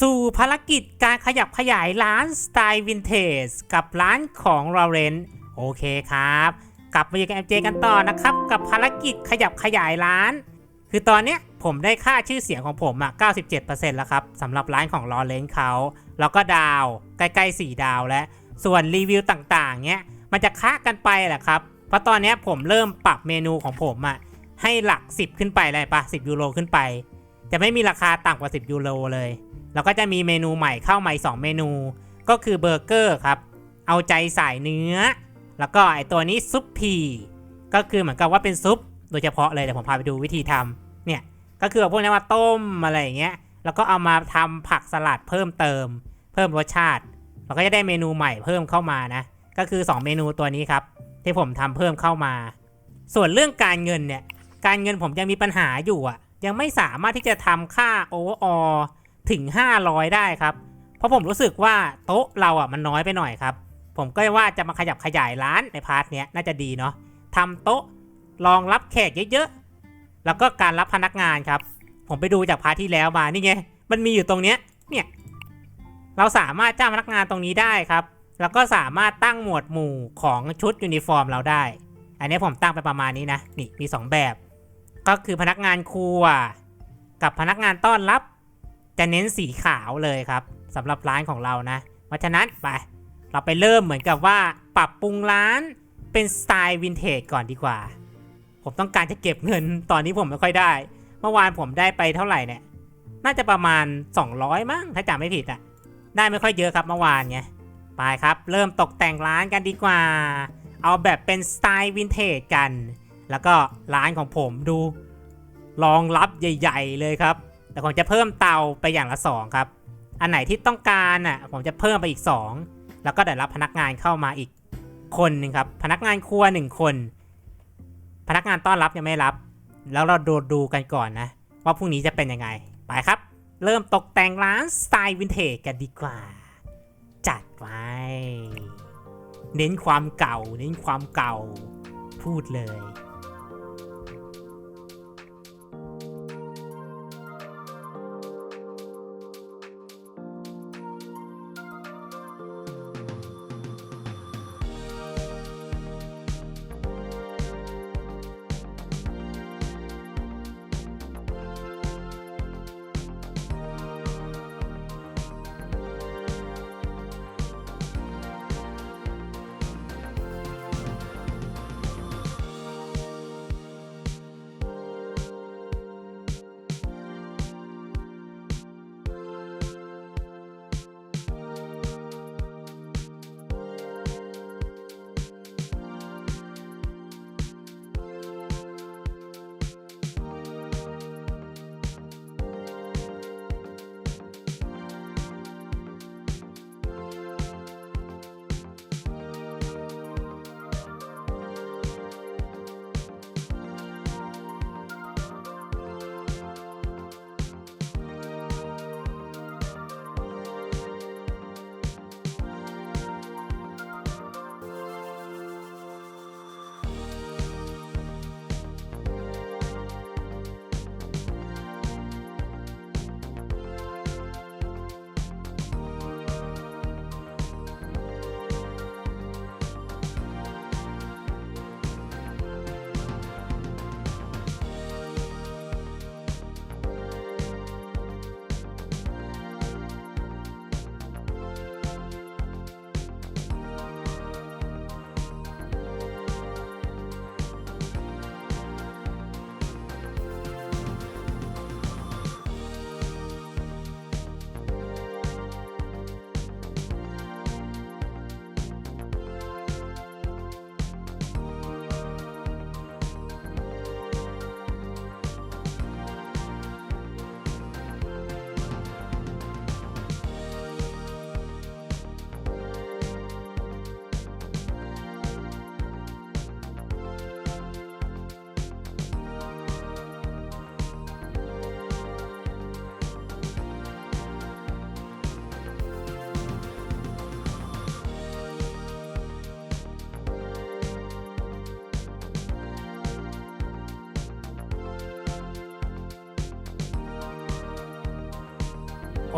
สู่ภารกิจการขยับขยายร้านสไตล์วินเทจกับร้านของเราเรนโอเคครับ กลับมาอยู่กับ MJ กันต่อนะครับ กับภารกิจขยับขยายร้าน คือตอนเนี้ยผมได้ค่าชื่อเสียงของผมอะ97%แล้วครับสำหรับร้านของลอเรนเขาแล้วก็ดาวใกล้ๆ4ดาวแล้วส่วนรีวิวต่างๆเนี้ยมันจะค้ากันไปแหละครับ เพราะตอนนี้ผมเริ่มปรับเมนูของผมอะให้หลัก 10 ขึ้นไปเลยปะ10 ยูโรขึ้นไป จะไม่มีราคาต่ำกว่า 10 ยูโรเลย แล้วก็จะมีเมนูใหม่เข้ามาอีก2เมนู ก็คือเบอร์เกอร์ครับ เอาใจสายเนื้อ แล้วก็ไอตัวนี้ซุปพีก็คือเหมือนกับว่าเป็นซุปโดยเฉพาะเลยเดี๋ยวผมพาไปดูวิธีทำเนี่ย ก็คือพวกนี้มาต้มอะไรอย่างเงี้ย แล้วก็เอามาทำผักสลัดเพิ่มเติม เพิ่มรสชาติ เราก็จะได้เมนูใหม่เพิ่มเข้ามานะ ก็คือ 2 เมนูตัวนี้ครับ ที่ผมทำเพิ่มเข้ามา ส่วนเรื่องการเงินเนี่ย การเงินผมยังมีปัญหาอยู่อะ ยังไม่สามารถที่จะทำค่าโอเวอร์ออถึง 500 ได้ครับ เพราะผมรู้สึกว่าโต๊ะเราอะมันน้อยไปหน่อยครับ ผมก็ว่าจะมาขยับขยายร้านในพาร์ทเนี้ยน่าจะดีเนาะทำโต๊ะรองรับแขกเยอะๆ แล้วก็การรับพนักงานครับ ผมไปดูจากพาร์ทที่แล้วมานี่ไง มันมีอยู่ตรงเนี้ย เนี่ย เราสามารถจ้างพนักงานตรงนี้ได้ครับ แล้วก็สามารถตั้งหมวดหมู่ของชุดยูนิฟอร์มเราได้ อันนี้ผมตั้งไปประมาณนี้นะ นี่มี 2 แบบ ก็คือพนักงานครัว กับพนักงานต้อนรับ จะเน้นสีขาวเลยครับสำหรับร้านของเรานะเพราะฉะนั้นไปเราไปเริ่มเหมือนกับว่าปรับปรุงร้านเป็นสไตล์วินเทจก่อนดีกว่า ผมต้องการจะเก็บเงินตอนนี้ผมไม่ค่อยได้ เมื่อวานผมได้ไปเท่าไหร่เนี่ยน่าจะประมาณ 200 มั้งถ้าจำไม่ผิดอะได้ไม่ค่อยเยอะครับเมื่อวานไงไปครับ เริ่มตกแต่งร้านกันดีกว่า เอาแบบเป็นสไตล์วินเทจกัน แล้วก็ร้านของผมดูรองรับใหญ่ ๆ เลยครับ แต่ผมจะเพิ่มเตาไปอย่างละสองครับ อันไหนที่ต้องการอะผมจะเพิ่มไปอีก 2 แล้วก็ได้รับพนักงานเข้ามาอีกคนหนึ่งครับ พนักงานครัวหนึ่งคน พนักงานต้อนรับยังไม่รับ แล้วเราดูดูกันก่อนนะ ว่าพรุ่งนี้จะเป็นยังไง ไปครับ เริ่มตกแต่งร้านสไตล์วินเทจกันดีกว่า จัดไว้เน้นความเก่า เน้นความเก่า พูดเลย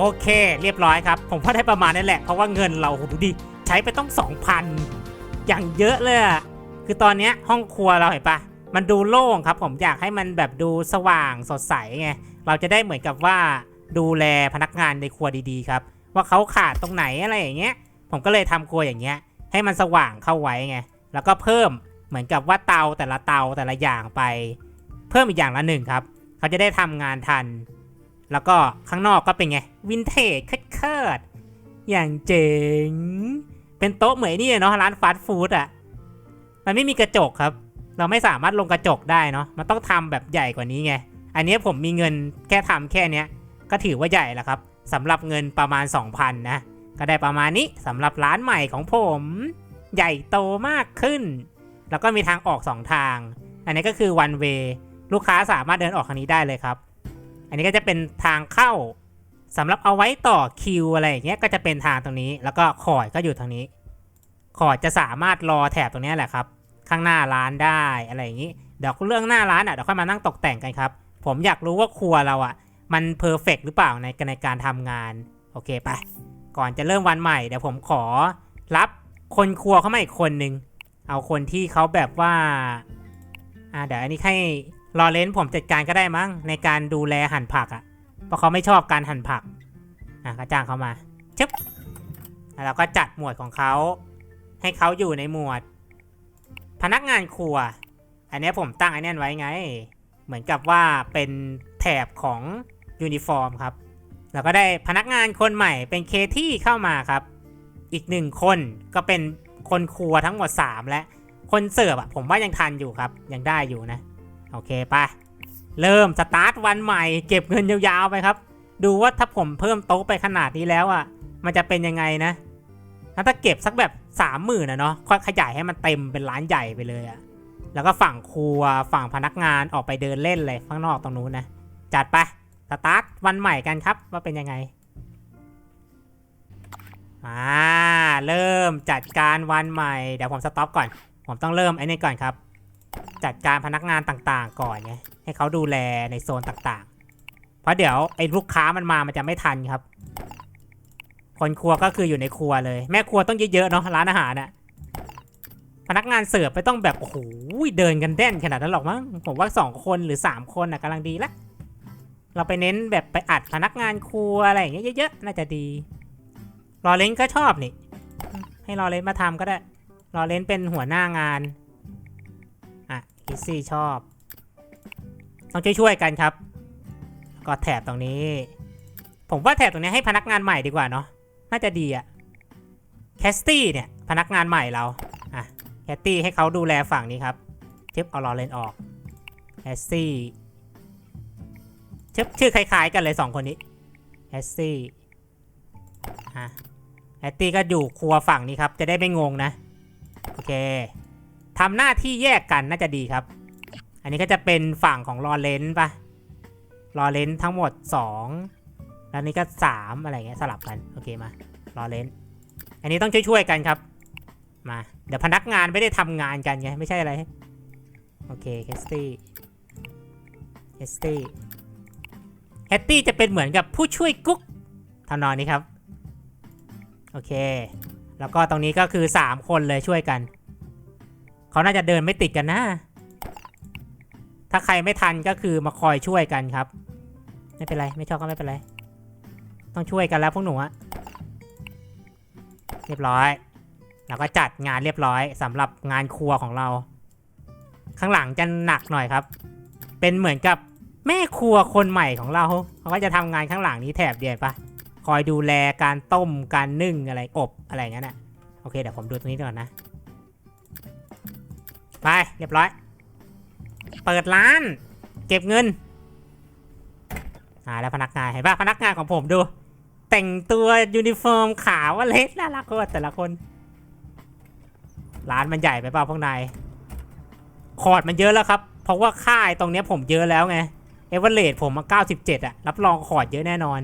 โอเค เรียบร้อยครับ ผมว่าได้ประมาณนั่นแหละ เพราะว่าเงินเราโหดูดิใช้ไปต้อง 2,000 อย่างเยอะเลยอะคือตอนนี้ห้องครัวเราเห็นปะมันดูโล่งครับ ผมอยากให้มันแบบดูสว่างสดใสไงเราจะได้เหมือนกับว่าดูแลพนักงานในครัวดีๆครับ ว่าเขาขาดตรงไหนอะไรอย่างเงี้ย ผมก็เลยทำครัวอย่างเงี้ย ให้มันสว่างเข้าไว้ไงแล้วก็เพิ่มเหมือนกับว่าเตาแต่ละเตาแต่ละอย่างไป เพิ่มอีกอย่างละหนึ่งครับ เขาจะได้ทำงานทัน แล้วก็ข้างนอกก็เป็นไง วินเทจเคิร์ดๆอย่างเจ๋ง เป็นโต๊ะเหมือนนี่เนาะร้านฟาสต์ฟู้ดอะมันไม่มีกระจกครับ เราไม่สามารถลงกระจกได้เนาะ มันต้องทำแบบใหญ่กว่านี้ไง อันนี้ผมมีเงินแค่ทำแค่เนี้ย ก็ถือว่าใหญ่แล้วครับสำหรับเงินประมาณ 2,000 นะ ก็ได้ประมาณนี้สำหรับร้านใหม่ของผม ใหญ่โตมากขึ้น แล้วก็มีทางออก 2 ทาง อันนี้ก็คือ one way ลูกค้าสามารถเดินออกทางนี้ได้เลยครับ อันนี้ก็จะเป็นทางเข้าสำหรับเอาไว้ต่อคิวอะไรอย่างเงี้ยก็จะเป็นทางตรงนี้ แล้วก็คอร์ดก็อยู่ทางนี้ คอร์ดจะสามารถรอแถบตรงนี้แหละครับ ข้างหน้าร้านได้อะไรอย่างนี้เดี๋ยวเรื่องหน้าร้านอะเดี๋ยวค่อยมานั่งตกแต่งกันครับ ผมอยากรู้ว่าครัวเราอะ มันเพอร์เฟกหรือเปล่าในในการทำงาน โอเคไป ก่อนจะเริ่มวันใหม่เดี๋ยวผมขอรับคนครัวเข้ามาอีกคนนึง เอาคนที่เขาแบบว่า อ่าเดี๋ยวอันนี้ให้ รอเลนผมจัดการก็ได้มั้งในการดูแลหั่นผักอะ่ะ เพราะเขาไม่ชอบการหั่นผัก อะก็จ้างเขามาชึบแล้วเราก็จัดหมวดของเขา ให้เขาอยู่ในหมวด พนักงานครัว อันนี้ผมตั้งไอ้นั่นไว้ไง เหมือนกับว่าเป็นแถบของยูนิฟอร์มครับแล้วก็ได้พนักงานคนใหม่เป็นเคที่เข้ามาครับ อีกหนึ่งคนก็เป็นคนครัวทั้งหมด 3 และ คนเสิร์ฟอะผมว่ายังทันอยู่ครับ ยังได้อยู่นะ โอเคไป เริ่มสตาร์ทวันใหม่ เก็บเงินยาวๆไปครับ ดูว่าถ้าผมเพิ่มโต๊ะไปขนาดนี้แล้วอะมันจะเป็นยังไงนะ ถ้าเก็บสักแบบสามหมื่นนะเนาะค่อยขยายให้มันเต็มเป็นร้านใหญ่ไปเลยอะ แล้วก็ฝั่งครัวฝั่งพนักงานออกไปเดินเล่นเลยข้างนอกตรงนู้นนะ จัดไป สตาร์ทวันใหม่กันครับว่าเป็นยังไงอ่าเริ่มจัดการวันใหม่ เดี๋ยวผมสต็อปก่อน ผมต้องเริ่มไอ้นี่ก่อนครับ จัดการพนักงานต่างๆ ก่อนไงให้เขาดูแลในโซนต่างๆ เพราะเดี๋ยวไอ้ลูกค้ามันมามันจะไม่ทันครับ คนครัวก็คืออยู่ในครัวเลย แม่ครัวต้องเยอะๆเนาะร้านอาหารน่ะพนักงานเสิร์ฟไม่ต้องแบบโอ้โหเดินกันแน่นขนาดนั้นหรอกมั้งผมว่าสองคนหรือสามคนน่ะกำลังดีละเราไปเน้นแบบไปอัดพนักงานครัวอะไรอย่างเงี้ยเยอะๆน่าจะดีรอเลนก็ชอบนี่ ให้รอเลนมาทำก็ได้รอเลนเป็นหัวหน้างาน คิสซี่ชอบ ต้องช่วยๆกันครับ ก็แถบตรงนี้ ผมว่าแถบตรงนี้ให้พนักงานใหม่ดีกว่าเนาะน่าจะดีอะแคสตี้เนี่ยพนักงานใหม่เราอะแคสตี้ให้เขาดูแลฝั่งนี้ครับเทิปเอารอเลนออกแคสตี้ชื่อชื่อคล้าย ๆ กันเลยสองคนนี้แคสตี้อะแคสตี้ก็อยู่ครัวฝั่งนี้ครับ จะได้ไม่งงนะ โอเค ทำหน้าที่แยกกันน่าจะดีครับ อันนี้ก็จะเป็นฝั่งของลอเรนซ์ปะลอเรนซ์ทั้งหมด 2 แล้วนี่ก็ 3 อะไรเงี้ยสลับกัน โอเคมาลอเรนซ์อันนี้ต้องช่วยๆกันครับ มา เดี๋ยวพนักงานไม่ได้ทำงานกันไง ไม่ใช่อะไร โอเคแคสตี้แคสตี้แฮตตี้จะเป็นเหมือนกับผู้ช่วยกุ๊กทำนองนี้ครับ โอเค แล้วก็ตรงนี้ก็คือ 3 คนเลยช่วยกัน เขาน่าจะเดินไม่ติดกันนะ ถ้าใครไม่ทันก็คือมาคอยช่วยกันครับ ไม่เป็นไร ไม่ชอบก็ไม่เป็นไร ต้องช่วยกันแล้วพวกหนูอะเรียบร้อยแล้วก็จัดงานเรียบร้อยสำหรับงานครัวของเรา ข้างหลังจะหนักหน่อยครับ เป็นเหมือนกับแม่ครัวคนใหม่ของเราเขาก็จะทำงานข้างหลังนี้แถบเดียวปะคอยดูแลการต้มการนึ่งอะไรอบอะไรอย่างนั้นนะโอเคเดี๋ยวผมดูตรงนี้ก่อนนะ ไปเรียบร้อย เปิดร้าน เก็บเงินอ่าแล้วพนักงานเห็นป่ะพนักงานของผมดู แต่งตัวยูนิฟอร์มขาวอะไรน่ารักโคตรแต่ละคน ร้านมันใหญ่ไปเปล่าพวกนายคอร์ดมันเยอะแล้วครับ เพราะว่าค่ายตรงเนี้ยผมเยอะแล้วไงเอเวอเรสผมมา 97อะรับรองคอร์ดเยอะแน่นอน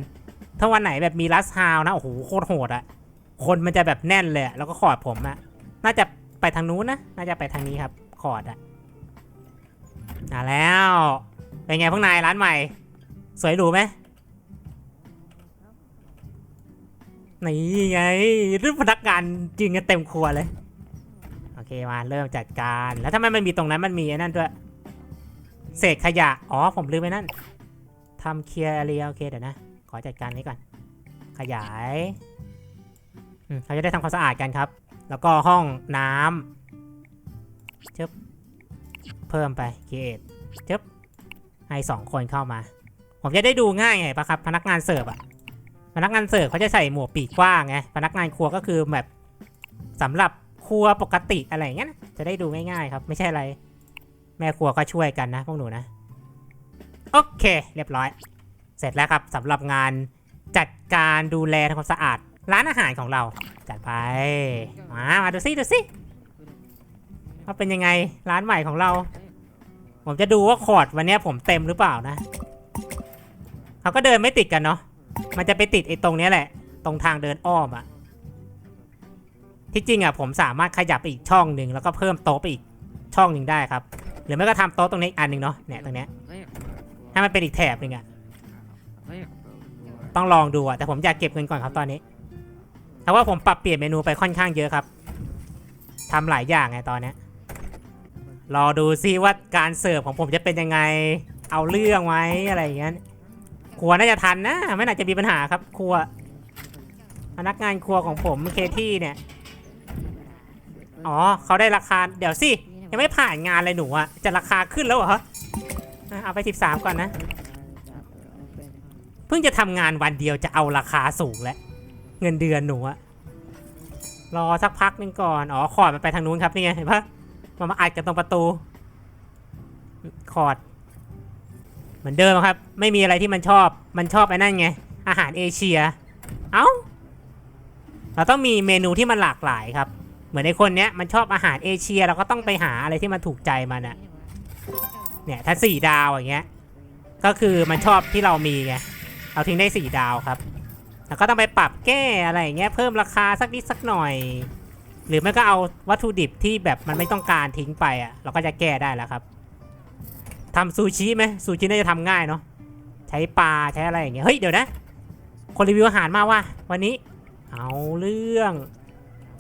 ถ้าวันไหนแบบมีลัสฮาวนะ โอ้โห โคตรโหดอะคนมันจะแบบแน่นเลย แล้วก็คอร์ดผมอะน่าจะไปทางนู้นนะ น่าจะไปทางนี้ครับ คอร์ดอะอ่าแล้ว เป็นไงพวกนายร้านใหม่ สวยหรูไหมนี่ไงรุ่พนักงานจริงกันเต็มครัวเลย โอเคมาเริ่มจัดการ แล้วทำไมมันมีตรงนั้นมันมีไอ้นั่นด้วย เศษขยะ อ๋อผมลืมไปนั่นทำเคลียร์เรียโอเคเดี๋ยวนะ ขอจัดการนี้ก่อน ขยาย เราจะได้ทำความสะอาดกันครับ แล้วก็ห้องน้ำ จ็บเพิ่มไปเกียรเจ็บให้สองคนเข้ามา ผมจะได้ดูง่ายไงปะครับ พนักงานเสิร์ฟอะพนักงานเสิร์ฟเขาจะใส่หมวกปีกกว้างไงพนักงานครัวก็คือแบบสำหรับครัวปกติอะไรอย่างเงี้ยจะได้ดูง่ายๆครับ ไม่ใช่อะไร แม่ครัวก็ช่วยกันนะพวกหนูนะ โอเค เรียบร้อย เสร็จแล้วครับสำหรับงานจัดการดูแลทำความสะอาด ร้านอาหารของเรา จัดไป มา มาดูซิดูซิ ว่าเป็นยังไงร้านใหม่ของเรา ผมจะดูว่าคอร์ดวันนี้ผมเต็มหรือเปล่านะเขาก็เดินไม่ติดกันเนาะมันจะไปติดไอ้ตรงนี้แหละ ตรงทางเดินอ้อมอะที่จริงอะผมสามารถขยับไปอีกช่องหนึ่งแล้วก็เพิ่มโต๊ะไปอีกช่องหนึ่งได้ครับ หรือไม่ก็ทำโต๊ะตรงนี้อีกอันหนึ่งเนาะเนี่ยตรงเนี้ยให้มันเป็นอีกแถบหนึ่งอะต้องลองดูอะแต่ผมอยากเก็บเงินก่อนครับตอนนี้เพราะว่าผมปรับเปลี่ยนเมนูไปค่อนข้างเยอะครับทำหลายอย่างไงตอนนี้ รอดูซิว่าการเสิร์ฟของผมจะเป็นยังไง เอาเรื่องไหมอะไรอย่างเงี้ยครัวน่าจะทันนะ ไม่น่าจะมีปัญหาครับ ครัว พนักงานครัวของผมเคที่เนี่ย อ๋อเขาได้ราคา เดี๋ยวสิ ยังไม่ผ่านงานเลยหนูอะจะราคาขึ้นแล้วเหรอ เอาไป 13 ก่อนนะ เพิ่งจะทำงานวันเดียวจะเอาราคาสูงแล้ว เงินเดือนหนูอะรอสักพักนึงก่อน อ๋อคอดมันไปทางนู้นครับนี่ไงเห็นปะ มันมาอัดกันตรงประตู คอร์ด เหมือนเดิมครับ ไม่มีอะไรที่มันชอบ มันชอบไอ้นั่นไง อาหารเอเชีย เอ้า เราต้องมีเมนูที่มันหลากหลายครับ เหมือนในคนเนี้ยมันชอบอาหารเอเชีย เราก็ต้องไปหาอะไรที่มันถูกใจมันอะเนี่ย ถ้าสี่ดาวอย่างเงี้ย ก็คือมันชอบที่เรามีไงเราทิ้งได้สี่ดาวครับ แล้วก็ต้องไปปรับแก้อะไรอย่างเงี้ย เพิ่มราคาสักนิดสักหน่อย หรือไม่ก็เอาวัตถุดิบที่แบบมันไม่ต้องการทิ้งไปอะ เราก็จะแก้ได้แล้วครับทำซูชิไหมซูชิน่าจะทำง่ายเนาะใช้ปลาใช้อะไรอย่างเงี้ยเฮ้ยเดี๋ยวนะ คนรีวิวอาหารมาว่า วันนี้ เอาเรื่อง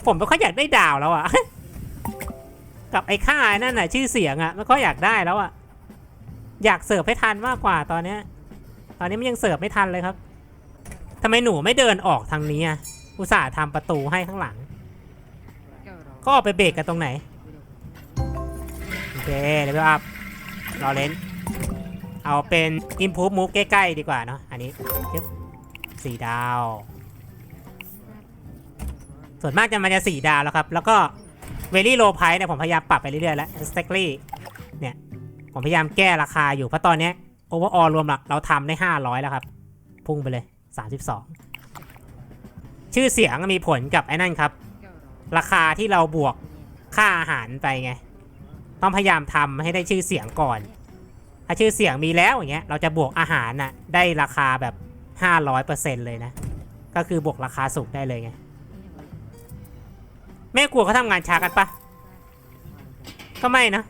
ผมไม่ค่อยอยากได้ดาวแล้วอะกับไอ้ค่านั่นน่ะชื่อเสียงอะไม่ค่อยอยากได้แล้วอะอยากเสิร์ฟให้ทันมากกว่าตอนเนี้ย ตอนนี้มันยังเสิร์ฟไม่ทันเลยครับทำไมหนูไม่เดินออกทางนี้อะอุตส่าห์ทำประตูให้ข้างหลัง ก็ออกไปเบรกกันตรงไหน โอเคเลเวลอัพรอเลนเอาเป็น improve move ใกล้ ๆ ดีกว่าเนาะอันนี้สี่ดาว ส่วนมากจะมันจะสี่ดาวแล้วครับ แล้วก็เวลี่โลไพเนี่ยผมพยายามปรับไปเรื่อยๆแล้วสเต็กลี่เนี่ยผมพยายามแก้ราคาอยู่เพราะตอนเนี้โอเวอร์ออรวมหลักเราทำได้ 500 แล้วครับ พุ่งไปเลย 32 ชื่อเสียงมีผลกับไอ้นั่นครับ ราคาที่เราบวกค่าอาหารไปไง ต้องพยายามทำให้ได้ชื่อเสียงก่อน ถ้าชื่อเสียงมีแล้วอย่างเงี้ย เราจะบวกอาหารน่ะได้ราคาแบบ 500%เลยนะ ก็คือบวกราคาสูงได้เลยไง แม่ครัวเขาทำงานช้ากันปะก็ไม่นะ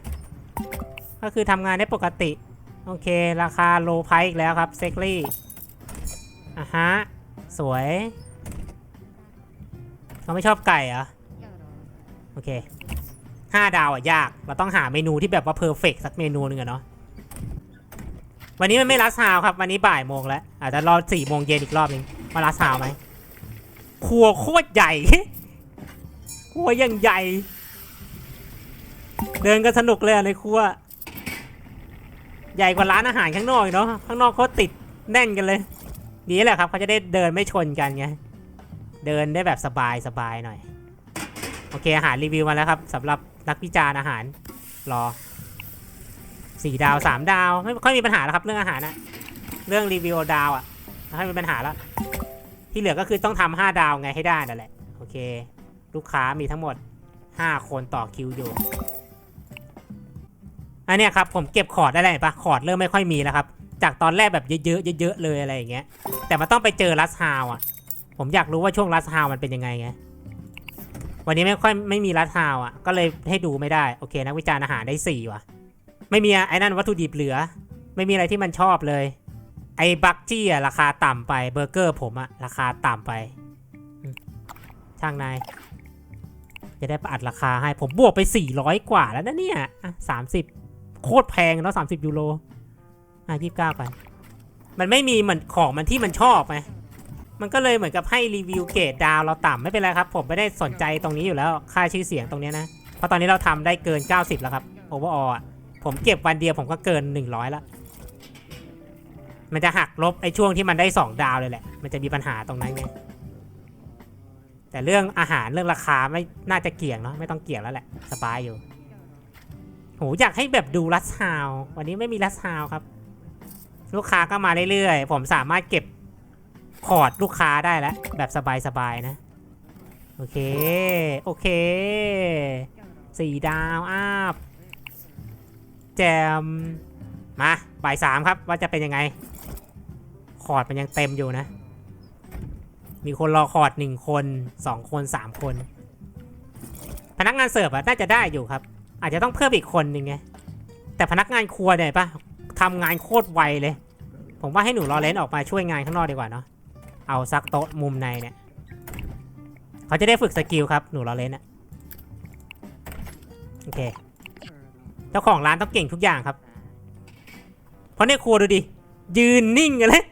ก็คือทำงานได้ปกติ โอเค ราคาโลไพอีกแล้วครับเซกลี่อะฮะ สวยเขาไม่ชอบไก่เหรอ โอเคห้าดาวอะยาก เราต้องหาเมนูที่แบบว่าเพอร์เฟกสักเมนูหนึ่งอะเนาะ วันนี้มันไม่รัสฮาวครับ วันนี้บ่ายโมงแล้ว อาจจะรอสี่โมงเย็นอีกรอบนึง มารัสฮาวไหม ครัวโคตรใหญ่ ครัวยังใหญ่ เดินกันสนุกเลยในครัว ใหญ่กว่าร้านอาหารข้างนอกอีกเนาะ ข้างนอกเขาติดแน่นกันเลย ดีแหละครับเขาจะได้เดินไม่ชนกันไง เดินได้แบบสบายสบายหน่อย โอเค อาหารรีวิวมาแล้วครับสำหรับนักวิจารณ์อาหารรอสี่ดาวสามดาวไม่ค่อยมีปัญหาแล้วครับเรื่องอาหารนะเรื่องรีวิวดาวอะ่ะไม่ค่อยมีปัญหาแล้ว ที่เหลือก็คือต้องทำห้าดาวไงให้ได้นั่นแหละโอเค ลูกค้ามีทั้งหมดห้าคนต่อคิวอยู่อันเนี้ยครับผมเก็บคอร์ดได้เลยปะคอร์ดเริ่มไม่ค่อยมีแล้วครับ จากตอนแรกแบบเยอะๆเยอะๆเลยอะไรอย่างเงี้ยแต่มันต้องไปเจอรัสฮาวอะผมอยากรู้ว่าช่วงรัสฮาวมันเป็นยังไงไง วันนี้ไม่ค่อยไม่มีรัสฮาวอะ ก็เลยให้ดูไม่ได้ โอเคนักวิจารณ์อาหารได้สี่ว่ะ ไม่มีไอ้นั่นวัตถุดิบเหลือ ไม่มีอะไรที่มันชอบเลย ไอ้บักจี้อะราคาต่ำไปเบอร์เกอร์ผมอะราคาต่ำไป ช่างนายจะได้ประอัดราคาให้ผมบวกไป 400 กว่าแล้วนะเนี่ยอะ30โคตรแพงเนาะ30ยูโรอะ29กัน มันไม่มีเหมือนของมันที่มันชอบไงมั มันก็เลยเหมือนกับให้รีวิวเกรดดาวเราต่ำไม่เป็นไรครับ ผมไม่ได้สนใจตรงนี้อยู่แล้วค่าชื่อเสียงตรงนี้นะเพราะตอนนี้เราทำได้เกิน 90 แล้วครับโอเวอร์ออผมเก็บวันเดียวผมก็เกิน 100แล้วมันจะหักลบไอ้ช่วงที่มันได้ 2 ดาวเลยแหละ มันจะมีปัญหาตรงนั้นไง แต่เรื่องอาหารเรื่องราคาไม่น่าจะเกี่ยงเนาะไม่ต้องเกี่ยงแล้วแหละสบายอยู่โหอยากให้แบบดูรัสฮาว วันนี้ไม่มีรัสฮาวครับ ลูกค้าก็มาเรื่อยๆ ผมสามารถเก็บ คอร์ดลูกค้าได้แล้ว แบบสบายๆนะ โอเค โอเคสี่ดาวอัพแจม มาบ่ายสามครับว่าจะเป็นยังไง คอร์ดมันยังเต็มอยู่นะ มีคนรอคอร์ดหนึ่งคนสองคนสามคน พนักงานเสิร์ฟอะน่าจะได้อยู่ครับ อาจจะต้องเพิ่มอีกคนหนึ่งไง แต่พนักงานครัวเนี่ยปะทำงานโคตรไวเลย ผมว่าให้หนูรอเลนออกมาช่วยงานข้างนอกดีกว่าเนาะ เอาซักโต๊ะมุมในเนี่ย เขาจะได้ฝึกสกิลครับ หนูรอเล่นอะโอเค เจ้าของร้านต้องเก่งทุกอย่างครับ เพราะในครัวดูดิ ยืนนิ่งกันเลย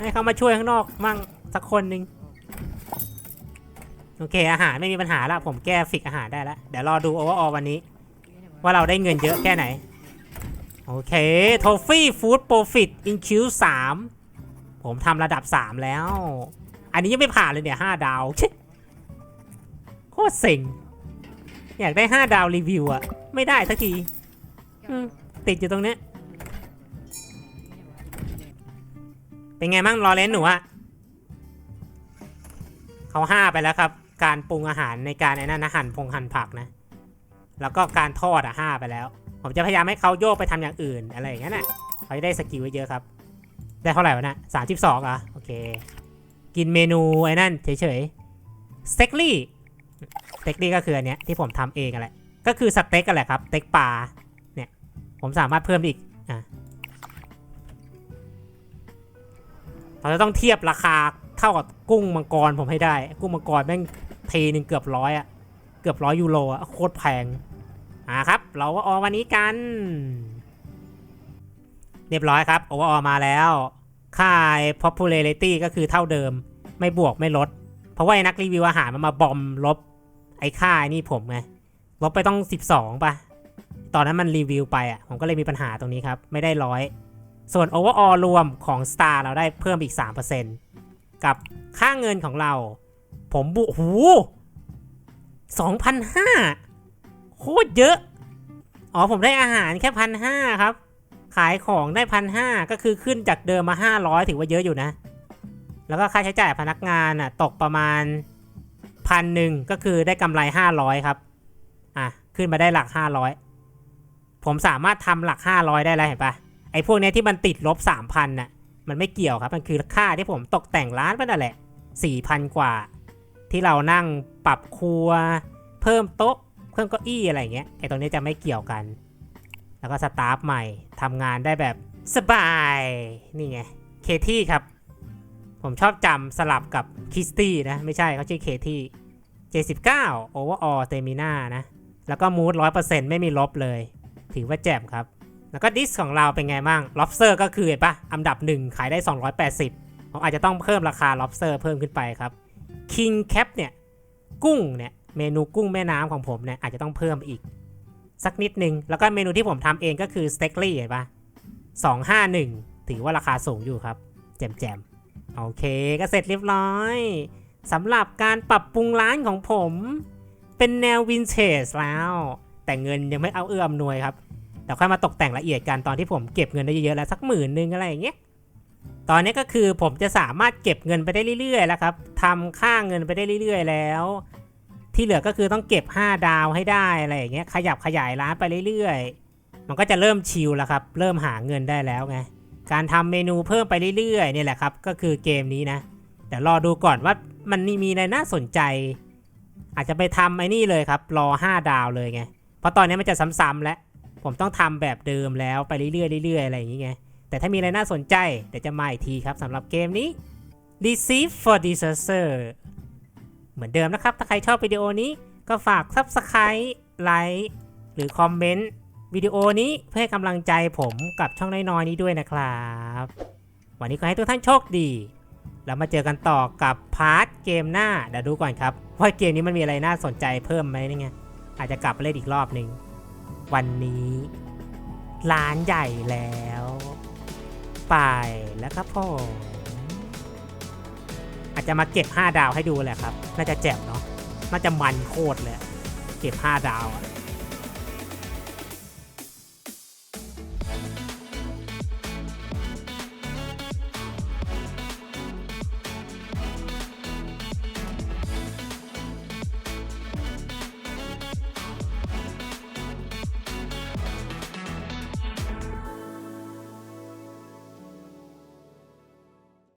ให้เขามาช่วยข้างนอกมั่งสักคนหนึ่งโอเค อาหารไม่มีปัญหาละผมแก้ฟิกอาหารได้แล้ว เดี๋ยวรอดูโอเวอร์อวันนี้ ว่าเราได้เงินเยอะแค่ไหน โอเค โทฟี่ฟู้ดโปรฟิตอินคิวสาม ผมทำระดับ 3 แล้ว อันนี้ยังไม่ผ่านเลยเนี่ย5ดาวโคตรเซ็งอยากได้5ดาวรีวิวอะไม่ได้สักทีติดอยู่ตรงเนี้ยเป็นไงมั่งรอเลนหนูอะเขาห้าไปแล้วครับ การปรุงอาหารในการไอ้นั่นนะหั่นพงหั่นผักนะ แล้วก็การทอดอะห้าไปแล้ว ผมจะพยายามให้เขาโยกไปทำอย่างอื่นอะไรอย่างนั้นน่ะเขาจะได้สกิลไว้เยอะครับ ได้เท่าไหร่วะนะสามสิบสองอะโอเค กินเมนูไอ้นั่นเฉยๆสเต็กลี่สเต็กลี่ก็คืออันเนี้ยที่ผมทำเองอะไรก็คือสเต็กกันแหละครับสเต็กปลาเนี่ยผมสามารถเพิ่มอีกอะเราจะต้องเทียบราคาเท่ากับกุ้งมังกรผมให้ได้ กุ้งมังกรแม่งเทีหนึ่งเกือบร้อยอะเกือบร้อยยูโรอะโคตรแพงอ่าครับ เราก็ออกวันนี้กัน เรียบร้อยครับโอเวอร์ออมาแล้ว ค่า popularity ก็คือเท่าเดิม ไม่บวกไม่ลด เพราะว่านักรีวิวอาหารมันมาบอมลบ ไอ้ค่านี่ผมไง ลบไปต้อง 12ป่ะ ตอนนั้นมันรีวิวไปอะ ผมก็เลยมีปัญหาตรงนี้ครับ ไม่ได้ร้อย ส่วน overall รวมของ Star เราได้เพิ่มอีก 3%กับค่าเงินของเรา ผมบุหู2,500โคตรเยอะ อ๋อผมได้อาหารแค่พันห้าครับ ขายของได้พันห้าก็คือขึ้นจากเดิมมา 500 ถือว่าเยอะอยู่นะ แล้วก็ค่าใช้จ่ายพนักงานอะตกประมาณพันหนึ่งก็คือได้กำไร 500 ครับ อะ ขึ้นมาได้หลัก 500 ผมสามารถทำหลัก 500 ได้แล้วเห็นปะไอ้พวกเนี้ยที่มันติดลบ 3,000น่ะมันไม่เกี่ยวครับ มันคือค่าที่ผมตกแต่งร้านไปนั่นแหละ 4,000 กว่า ที่เรานั่งปรับครัว เพิ่มโต๊ะ เพิ่มเก้าอี้อะไรเงี้ยไอ้ตรงนี้จะไม่เกี่ยวกัน แล้วก็สตาฟใหม่ทำงานได้แบบสบาย นี่ไง เคที่ครับ ผมชอบจำสลับกับคิสตี้นะ ไม่ใช่เขาชื่อเคที่79 overall t e r m i n a นะ แล้วก็มูด100%ไม่มีลบเลย ถือว่าแจ่มครับ แล้วก็ดิสของเราเป็นไงบ้าง lobster ก็คือเห็นปะอันดับหนึ่งขายได้ 280 ผมอาจจะต้องเพิ่มราคา lobster เพิ่มขึ้นไปครับ king cap เนี่ย กุ้งเนี่ย เมนูกุ้งแม่น้ำของผมเนี่ยอาจจะต้องเพิ่มอีก สักนิดนึง แล้วก็เมนูที่ผมทำเองก็คือสเต็กลี่เห็นปะ251ถือว่าราคาสูงอยู่ครับ แจมๆโอเคก็เสร็จเรียบร้อยสำหรับการปรับปรุงร้านของผม เป็นแนววินเทจแล้ว แต่เงินยังไม่เอาเอื้อมหน่วยครับเดี๋ยวค่อยมาตกแต่งละเอียดกันตอนที่ผมเก็บเงินได้เยอะๆแล้วสักหมื่นนึงอะไรอย่างเงี้ยตอนนี้ก็คือผมจะสามารถเก็บเงินไปได้เรื่อยๆแล้วครับทำค่าเงินไปได้เรื่อยๆแล้ว ที่เหลือก็คือต้องเก็บ 5 ดาวให้ได้อะไรอย่างเงี้ยขยับขยายร้านไปเรื่อยๆ มันก็จะเริ่มชิลแล้วครับ เริ่มหาเงินได้แล้วไง การทำเมนูเพิ่มไปเรื่อยๆนี่แหละครับ ก็คือเกมนี้นะ เดี๋ยวรอดูก่อนว่ามันมีอะไรน่าสนใจ อาจจะไปทำไอ้นี่เลยครับ รอ 5 ดาวเลยไง เพราะตอนนี้มันจะซ้ำๆแล้ว ผมต้องทำแบบเดิมแล้วไปเรื่อยๆเรื่อยๆอะไรอย่างเงี้ยแต่ถ้ามีอะไรน่าสนใจเดี๋ยวจะมาอีกทีครับสำหรับเกมนี้ receive for disaster เหมือนเดิมนะครับ ถ้าใครชอบวิดีโอนี้ก็ฝาก subscribe ไลค์หรือคอมเมนต์วิดีโอนี้เพื่อให้กำลังใจผมกับช่องน้อยๆนี้ด้วยนะครับ วันนี้ขอให้ทุกท่านโชคดี แล้วมาเจอกันต่อกับพาร์ทเกมหน้าเดี๋ยวดูก่อนครับ ว่าเกมนี้มันมีอะไรน่าสนใจเพิ่มไหมนี่ไงอาจจะกลับไปเล่นอีกรอบหนึ่งวันนี้ร้านใหญ่แล้ว ไปแล้วครับผม อาจจะมาเก็บ 5 ดาวให้ดูแหละครับ น่าจะแจ่มเนาะ น่าจะมันโคตรเลย เก็บ 5 ดาวอะ